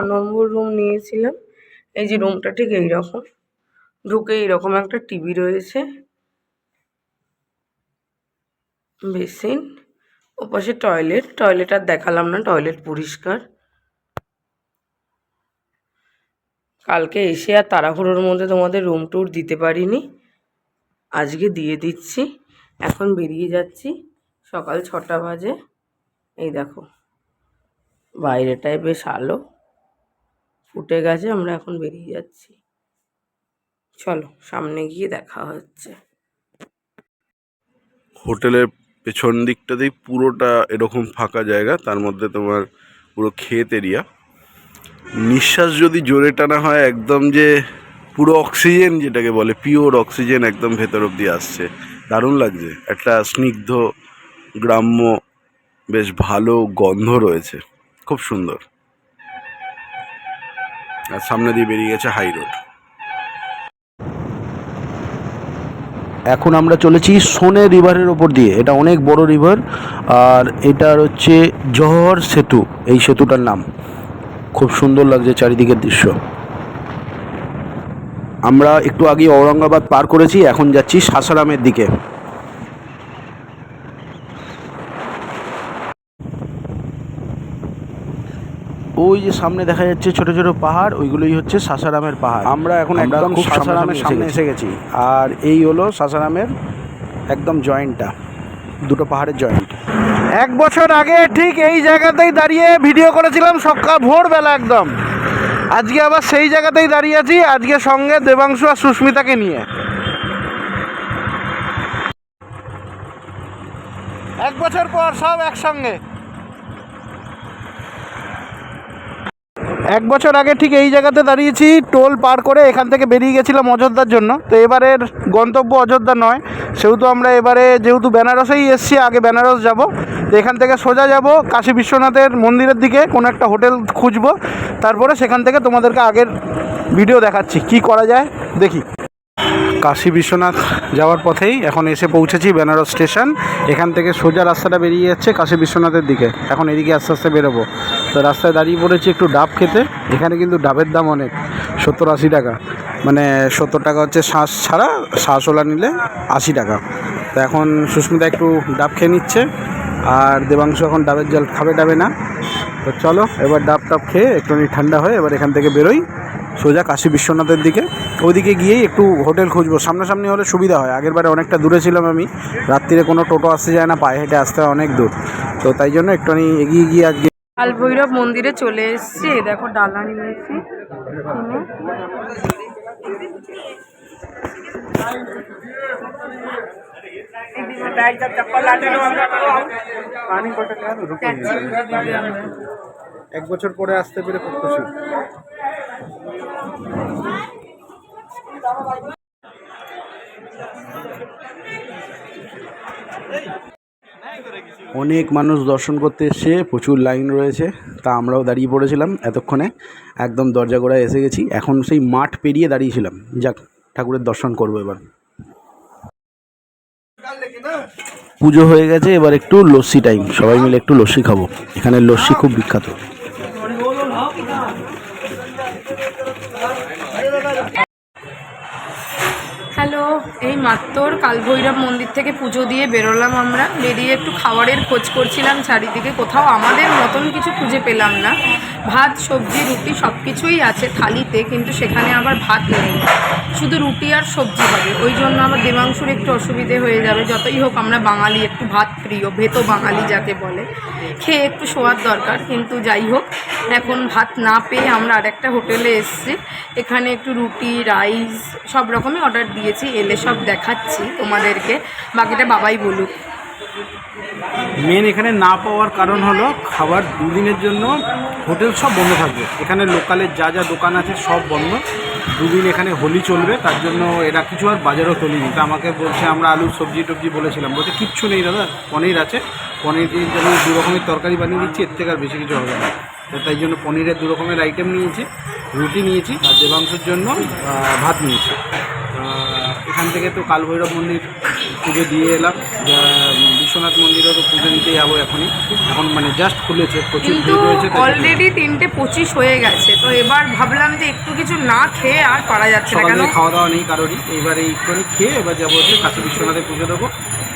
নম্বর room নিয়েছিলাম। এই যে রুমটা ঠিক এইরকম। ঢুকে এইরকম একটা টিভি রয়েছে। বেসিন। ওপাশে টয়লেট টয়লেট আর দেখালাম না টয়লেট পরিষ্কার। কালকে এসে আর তাড়াহুড়োর মধ্যে তোমাদের রুম ট্যুর দিতে পারিনি। আজকে দিয়ে দিচ্ছি। এখন বেরিয়ে যাচ্ছি সকাল ছটা বাজে। এই দেখো। বাইরেটায় বেশ আলো। ফুটে গেছে, আমরা এখন বেরিয়ে যাচ্ছি। চলো, সামনে গিয়ে দেখা হচ্ছে। হোটেলের পেছন দিকটাতেই পুরোটা এরকম ফাঁকা জায়গা, তার মধ্যে তোমার পুরো ক্ষেত এরিয়া নিঃশ্বাস যদি জোরে টানা হয়, একদম যে পুরো অক্সিজেন যেটাকে বলে, পিওর অক্সিজেন একদম ভেতর অব্দি আসছে। দারুণ লাগছে। একটা স্নিগ্ধ, গ্রাম্য, বেশ ভালো গন্ধ রয়েছে। খুব সুন্দর। আর সামনে দিয়ে বেরিয়ে গেছে হাই রোড। এখন আমরা চলেছি সোনে রিভারের ওপর দিয়ে। এটা অনেক বড় রিভার, আর এটার হচ্ছে জহর সেতু, এই সেতুটার নাম। খুব সুন্দর লাগছে চারিদিকের দৃশ্য। আমরা একটু আগে ঔরঙ্গাবাদ পার করেছি, এখন যাচ্ছি সাসারামের দিকে। ওই যে সামনে দেখা যাচ্ছে ছোট ছোট পাহাড় ওইগুলোই হচ্ছে সাসারামের পাহাড়। আমরা এখন একদম খুব সাসারামের সামনে এসে গেছি। আর এই হলো সাসারামের একদম জয়েন্টটা দুটো পাহাড়ের জয়েন্ট। এক বছর আগে ঠিক এই জায়গাতেই দাঁড়িয়ে ভিডিও করেছিলাম সকাল ভোরবেলা একদম। আজকে আবার সেই জায়গাতেই দাঁড়িয়ে আছি আজকে সঙ্গে দেবাংশু আর সুস্মিতাকে নিয়ে। এক বছর পর সব একসঙ্গে। এক বছর আগে ঠিক এই জায়গাতে দাঁড়িয়েছি, টোল পার করে এখান থেকে বেরিয়ে গেছিলাম অযোধ্যার জন্য। তো এবারের গন্তব্য অযোধ্যা নয়, সেহেতু আমরা এবারে যেহেতু বেনারসেই এসছি, আগে বেনারস যাব। তো এখান থেকে সোজা যাব কাশী বিশ্বনাথের মন্দিরের দিকে, কোনো একটা হোটেল খুঁজবো। তারপরে সেখান থেকে তোমাদেরকে আগের ভিডিও দেখাচ্ছি, কি করা যায় দেখি। কাশী বিশ্বনাথ যাওয়ার পথেই এখন এসে পৌঁছেছি বেনারস স্টেশন। এখান থেকে সোজা রাস্তাটা বেরিয়ে যাচ্ছে কাশী বিশ্বনাথের দিকে। এখন এদিকে আস্তে আস্তে বেরোবো। তো রাস্তায় দাঁড়িয়ে পড়েছি একটু ডাব খেতে। এখানে কিন্তু ডাবের দাম অনেক, সত্তর আশি টাকা। মানে সত্তর টাকা হচ্ছে শ্বাস ছাড়া শ্বাসওলা নিলে আশি টাকা। তো এখন সুস্মিতা একটু ডাব খেয়ে নিচ্ছে, আর দেবাংশু এখন ডাবের জল খাবে ডাবে না। তো চলো, এবার ডাব টাব খেয়ে একটুখানি ঠান্ডা হয়ে এবার এখান থেকে বেরোই। সোজা কাশী বিশ্বনাথের দিকে। ওইদিকে গিয়েই একটু হোটেল খুঁজবো। সামনাসামনি হলে সুবিধা হয়। আগের বারে অনেকটা দূরে ছিলাম আমি। রাত্রিরে কোনো টোটো আসতে যায় না, পায়ে হেঁটে আসতে হয় অনেক দূর। তো তাই জন্য একটুখানি এগিয়ে গিয়ে আজকে কাল ভৈরব মন্দিরে চলে এসেছি। দেখো ডালা নিয়েছি এক বছর পরে আসতে পেরে খুব খুশি। অনেক মানুষ দর্শন করতে এসছে, প্রচুর লাইন রয়েছে, তা আমরাও দাঁড়িয়ে পড়েছিলাম এতক্ষণে, একদম দরজা গোড়ায় এসে গেছি, এখন সেই মাঠ পেরিয়ে দাঁড়িয়েছিলাম, যাক, ঠাকুরের দর্শন করব এবার। পুজো হয়ে গেছে, এবার একটু লস্যি টাইম সবাই মিলে একটু লস্যি খাব, এখানে লস্যি খুব বিখ্যাত। মাত্র কালভৈরব মন্দির থেকে পুজো দিয়ে বেরোলাম আমরা। বেরিয়ে একটু খাবারের খোঁজ করছিলাম, চারিদিকে কোথাও আমাদের মতন কিছু খুঁজে পেলাম না। ভাত, সবজি, রুটি সব কিছুই আছে থালিতে, কিন্তু সেখানে আবার ভাত নেই। শুধু রুটি আর সবজি হবে। ওই জন্য আমার দেবাংশুর একটু অসুবিধে হয়ে যাবে। যতই হোক আমরা বাঙালি, একটু ভাত প্রিয়, ভেতো বাঙালি যাকে বলে। খেয়ে একটু শোয়ার দরকার, কিন্তু যাই হোক, এখন ভাত না পেয়ে আমরা আরেকটা হোটেলে এসেছি। এখানে একটু রুটি, রাইস সব রকমই অর্ডার দিয়েছি। এলে সব দেখাচ্ছি তোমাদেরকে। বাকিটা বাবাই বলুক। মেন এখানে না পাওয়ার কারণ হলো খাবার দুদিনের জন্য হোটেল সব বন্ধ থাকবে। এখানে লোকালের যা যা দোকান আছে সব বন্ধ। দুদিন এখানে হোলি চলবে, তার জন্য এরা কিছু আর বাজারও তোলেনি। তা আমাকে বলছে, আমরা আলু, সবজি টবজি বলেছিলাম। বলতে কিচ্ছু নেই দাদা, পনির আছে। পনির দিয়ে জন্য দু রকমের তরকারি বানিয়ে দিচ্ছি, এর থেকে আর বেশি কিছু হবে না। তো তাই জন্য পনিরের দু রকমের আইটেম নিয়েছি, রুটি নিয়েছি আর দেবাংশের জন্য ভাত নিয়েছি। এখান থেকে তো কালভৈরব মন্দির পুজো দিয়ে এলাম। বিশ্বনাথ তো পুজো দিতে যাব এখনই। এখন মানে জাস্ট খুলেছে প্রচুর কিন্তু ভিড় রয়েছে অলরেডি তিনটে পঁচিশ হয়ে গেছে। তো এবার ভাবলাম যে একটু কিছু না খেয়ে আর পারা যাচ্ছে না কেন? খাওয়া দাওয়া নেই কারোরই। এইবার এইখানে খেয়ে এবার যাব হচ্ছে কাশী বিশ্বনাথে পুজো দেবো।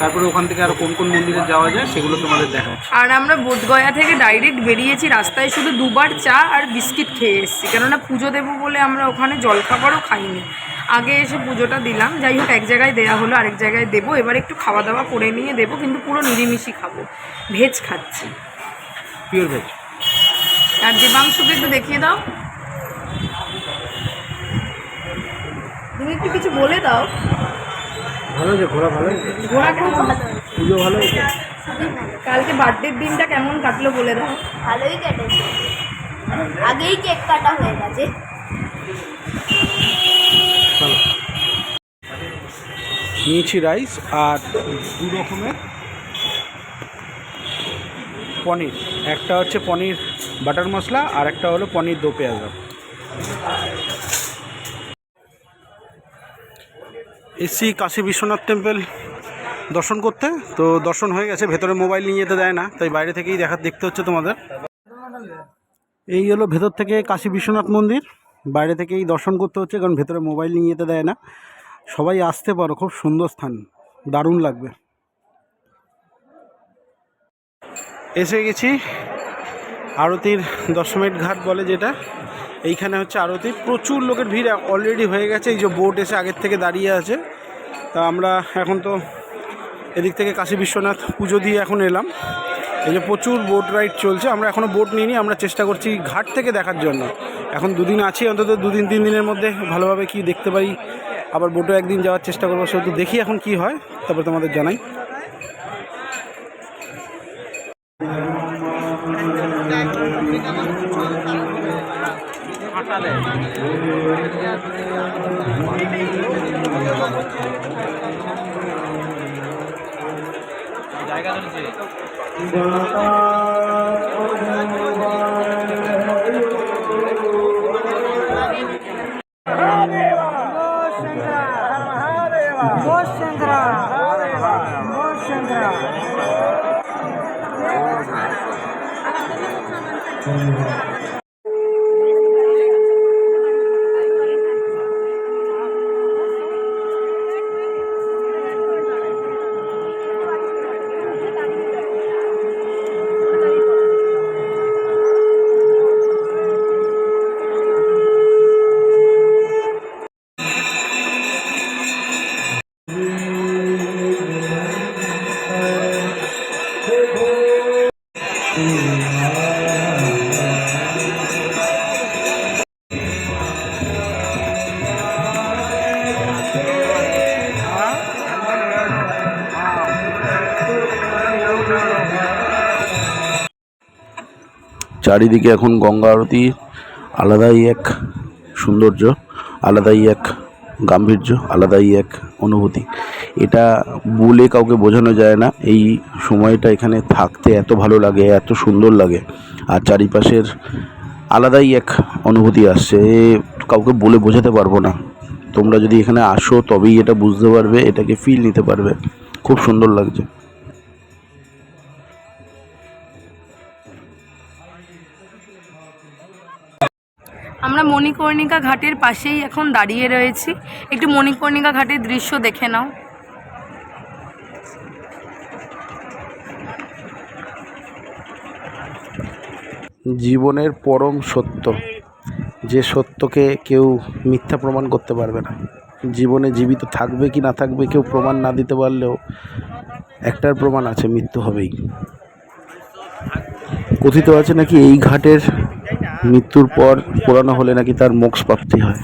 তারপরে ওখান থেকে আরও কোন কোন মন্দিরে যাওয়া যায় সেগুলো তোমাদের দেখাচ্ছি আর আমরা বোধগয়া থেকে ডাইরেক্ট বেরিয়েছি রাস্তায় শুধু দুবার চা আর বিস্কিট খেয়ে এসেছি। কেননা পুজো দেবো বলে আমরা ওখানে জলখাবারও খাইনি। আগে এসে পুজোটা দিলাম যাই হোক এক জায়গায় দেওয়া হলো আরেক জায়গায় দেবো। এবার একটু খাওয়া দাওয়া করে নিয়ে দেবো কিন্তু পুরো নিরিমিষই খাব। ভেজ খাচ্ছি। পিওর ভেজ আর দেবাংশুকে একটু দেখিয়ে দাও। তুমি একটু কিছু বলে দাও। ভালো হয়েছে ঘোরা ভালো ঘোরা কেমন পুজো ভালো হয়েছে? কালকে বার্থডের দিনটা কেমন কাটলো বলে দাও। ভালোই কেটেছে। আগেই কেক কাটা হয়ে গেছে। নিয়েছি রাইস আর দু রকমের পনির। একটা হচ্ছে পনির বাটার মশলা আর একটা হলো পনির দো পেঁয়াজা। এসি কাশী বিশ্বনাথ টেম্পল দর্শন করতে। তো দর্শন হয়ে গেছে, ভেতরে মোবাইল নিয়ে যেতে দেয় না, তাই বাইরে থেকেই দেখা দেখতে হচ্ছে তোমাদের। এই হলো ভেতর থেকে কাশী বিশ্বনাথ মন্দির, বাইরে থেকেই দর্শন করতে হচ্ছে, কারণ ভেতরে মোবাইল নিয়ে যেতে দেয় না। সবাই আসতে পারো, খুব সুন্দর স্থান, দারুণ লাগবে। এসে গেছি আরতির দশমিট ঘাট বলে যেটা। এইখানে হচ্ছে আরতি। প্রচুর লোকের ভিড় অলরেডি হয়ে গেছে, এই যে বোট এসে আগের থেকে দাঁড়িয়ে আছে। তা আমরা এখন তো এদিক থেকে কাশী বিশ্বনাথ পুজো দিয়ে এখন এলাম। এই যে প্রচুর বোট রাইড চলছে, আমরা এখনও বোট নিইনি, আমরা চেষ্টা করছি ঘাট থেকে দেখার জন্য। এখন দুদিন আছি, অন্তত দুদিন, তিন দিনের মধ্যে ভালোভাবে কি দেখতে পারি আবার বোটও একদিন যাওয়ার চেষ্টা করব সেহেতু দেখি এখন কি হয় তারপর তোমাদের জানাই। そう。চারিদিকে এখন গঙ্গা আরতি, আলাদাই এক সৌন্দর্য, আলাদাই এক গাম্ভীর্য, আলাদাই এক অনুভূতি। এটা বলে কাউকে বোঝানো যায় না, এই সময়টা এখানে থাকতে এত ভালো লাগে, এত সুন্দর লাগে, আর চারিপাশের আলাদাই এক অনুভূতি আসছে কাউকে বলে বোঝাতে পারব না। তোমরা যদি এখানে আসো, তবেই এটা বুঝতে পারবে, এটাকে ফিল নিতে পারবে। খুব সুন্দর লাগছে। আমরা মণিকর্ণিকা ঘাটের পাশেই এখন দাঁড়িয়ে রয়েছি। একটু মণিকর্ণিকা ঘাটের দৃশ্য দেখে নাও। জীবনের পরম সত্য। যে সত্যকে কেউ মিথ্যা প্রমাণ করতে পারবে না। জীবনে জীবিত থাকবে কি না থাকবে কেউ প্রমাণ না দিতে পারলেও একটার প্রমাণ আছে, মৃত্যু হবেই। কথিত আছে নাকি এই ঘাটের মৃত্যুর পর পোড়ানো হলে নাকি তার মোক্ষ প্রাপ্তি হয়।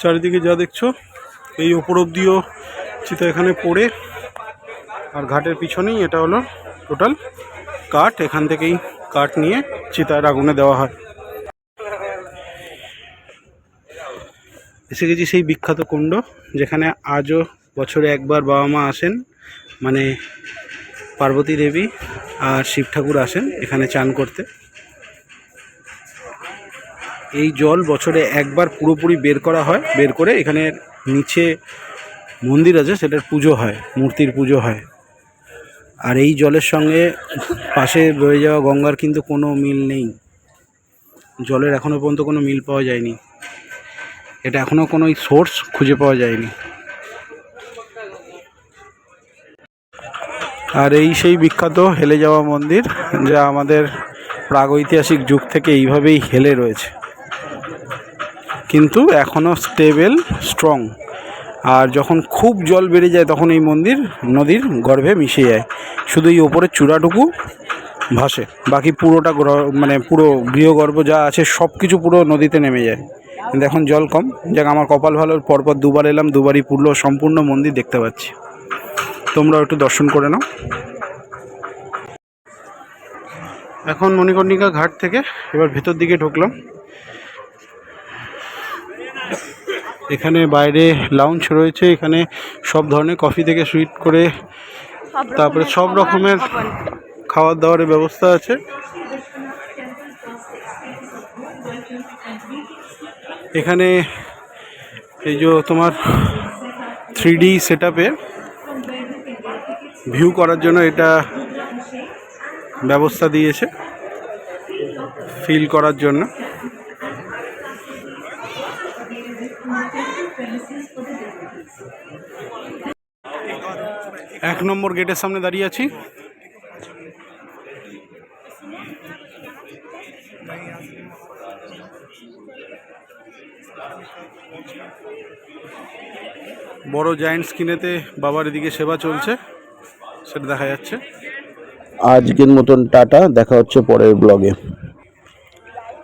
চারিদিকে যা দেখছ, এই ওপর অব্দিও চিতা এখানে পড়ে। আর ঘাটের পিছনেই এটা হলো টোটাল কাঠ। এখান থেকেই কাঠ নিয়ে চিতার আগুনে দেওয়া হয়। এসে গেছি সেই বিখ্যাত কুণ্ড, যেখানে আজও বছরে একবার বাবা মা আসেন মানে পার্বতী দেবী আর শিব ঠাকুর আসেন এখানে চান করতে। এই জল বছরে একবার পুরোপুরি বের করা হয়, বের করে এখানে নিচে মন্দির আছে, সেটার পুজো হয়, মূর্তির পুজো হয়। আর এই জলের সঙ্গে পাশে বয়ে যাওয়া গঙ্গার কিন্তু কোনো মিল নেই। জলের এখনও পর্যন্ত কোনো মিল পাওয়া যায়নি। এটা এখনও কোনো সোর্স খুঁজে পাওয়া যায়নি। আর এই সেই বিখ্যাত হেলে যাওয়া মন্দির, যা আমাদের প্রাগৈতিহাসিক যুগ থেকে এইভাবেই হেলে রয়েছে। কিন্তু এখনও স্টেবেল, স্ট্রং। আর যখন খুব জল বেড়ে যায় তখন এই মন্দির নদীর গর্ভে মিশে যায়। শুধু এই ওপরের চূড়াটুকু ভাসে, বাকি পুরোটা মানে পুরো গৃহগর্ভ যা আছে সব কিছু পুরো নদীতে নেমে যায়। কিন্তু এখন জল কম। যাক, আমার কপাল ভালো পরপর দুবার এলাম, দুবারই পুরো সম্পূর্ণ মন্দির দেখতে পাচ্ছি। তোমরাও একটু দর্শন করে নাও। এখন মণিকর্ণিকা ঘাট থেকে এবার ভেতর দিকে ঢুকলাম। এখানে বাইরে লাউঞ্জ রয়েছে এখানে সব ধরনের কফি থেকে সুইট করে তারপরে সব রকমের খাওয়ার দাওয়ারের ব্যবস্থা আছে। এখানে এই যে তোমার থ্রি ডি সেট ভিউ করার জন্য এটা ব্যবস্থা দিয়েছে ফিল করার জন্য। এক নম্বর গেটের সামনে দাঁড়িয়ে আছি। বড় জায়েন্ট স্ক্রিনেতে বাবার এদিকে সেবা চলছে। সেটা দেখা যাচ্ছে। আজকের মতন টাটা দেখা হচ্ছে পরের ব্লগে।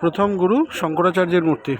প্রথম গুরু শঙ্করাচার্যের মূর্তি।